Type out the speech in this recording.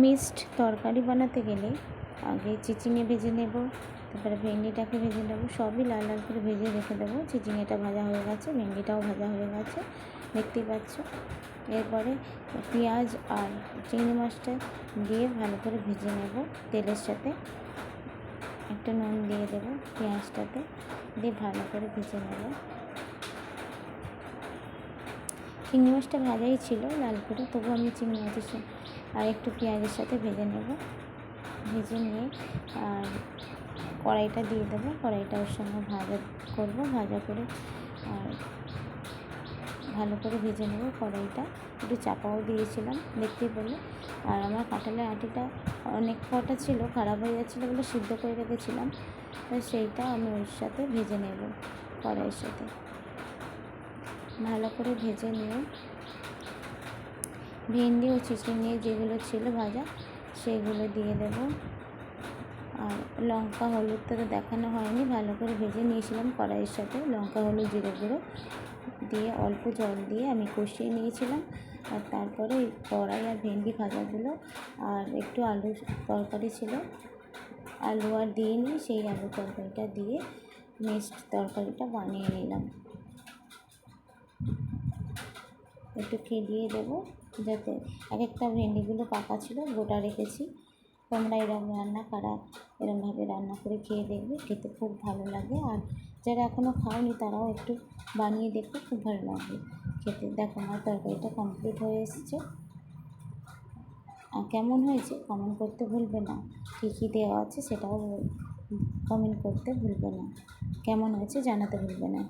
Mixed তরকারি বানাতে গেলে আগে চিচিঙে ভেজে নেব, তারপরে ভেন্ডিটাকে ভেজে নেব, সবই লাল লাল করে ভেজে রেখে দেবো। চিচিঙেটা ভাজা হয়ে গেছে, ভেন্ডিটাও ভাজা হয়ে গেছে, দেখতেই পাচ্ছ। এরপরে পেঁয়াজ আর চিংড়ি মাছটা দিয়ে ভালো করে ভেজে নেব তেলের সাথে। একটা নুন দিয়ে দেবো পেঁয়াজটাতে, দিয়ে ভালো করে ভেজে নেব। চিংড়ি মাছটা ভাজাই ছিল, লাল করে, তবু আমি চিংড়ি মাছের আর একটু পেঁয়াজের সাথে ভেজে নেব। ভেজে নিয়ে আর কড়াইটা দিয়ে দেবো। কড়াইটা ওর সঙ্গে ভাজা করব। ভাজা করে আর ভালো করে ভেজে নেব কড়াইটা। একটু চাপাও দিয়েছিলাম, দেখতেই পেলে। আর আমার কাঁঠালের আটিটা অনেক কটা ছিল, খারাপ হয়ে যাচ্ছিল বলে সিদ্ধ করে রেখেছিলাম। তো সেইটা আমি ওর সাথে ভেজে নেব কড়াইয়ের সাথে। ভালো করে ভেজে নিয়ে ভেন্ডি ও চিচিঙে যেগুলো ছিল ভাজা, সেগুলো দিয়ে দেব। আর লঙ্কা হলুদটা তো দেখানো হয়নি, ভালো করে ভেজে নিয়েছিলাম কড়াইয়ের সাথে। লঙ্কা, হলুদ, জিরে গুঁড়ো দিয়ে অল্প জল দিয়ে আমি কষিয়ে নিয়েছিলাম। আর তারপরে কড়াই আর ভেন্ডি ভাজাগুলো আর একটু আলু তরকারি ছিল, আলু আর দিইনি সেই আলু তরকারিটা দিয়ে মিক্সড তরকারিটা বানিয়ে নিলাম। একটু খেলিয়ে দেবো যাতে এক একটা ভেন্ডিগুলো পাকা ছিল, গোটা রেখেছি। তোমরা এরকম রান্না কারা, এরমভাবে রান্না করে খেয়ে দেখবে, খেতে খুব ভালো লাগে। আর যারা এখনও খাওনি, তারাও একটু বানিয়ে দেখবে, খুব ভালো লাগবে খেতে। দেখো, আমার তরকারিটা কমপ্লিট হয়ে এসেছে। আর কেমন হয়েছে কমেন্ট করতে ভুলবে না। কী কী দেওয়া আছে, সেটাও কমেন্ট করতে ভুলবে না। কেমন হয়েছে, জানাতে ভুলবে না।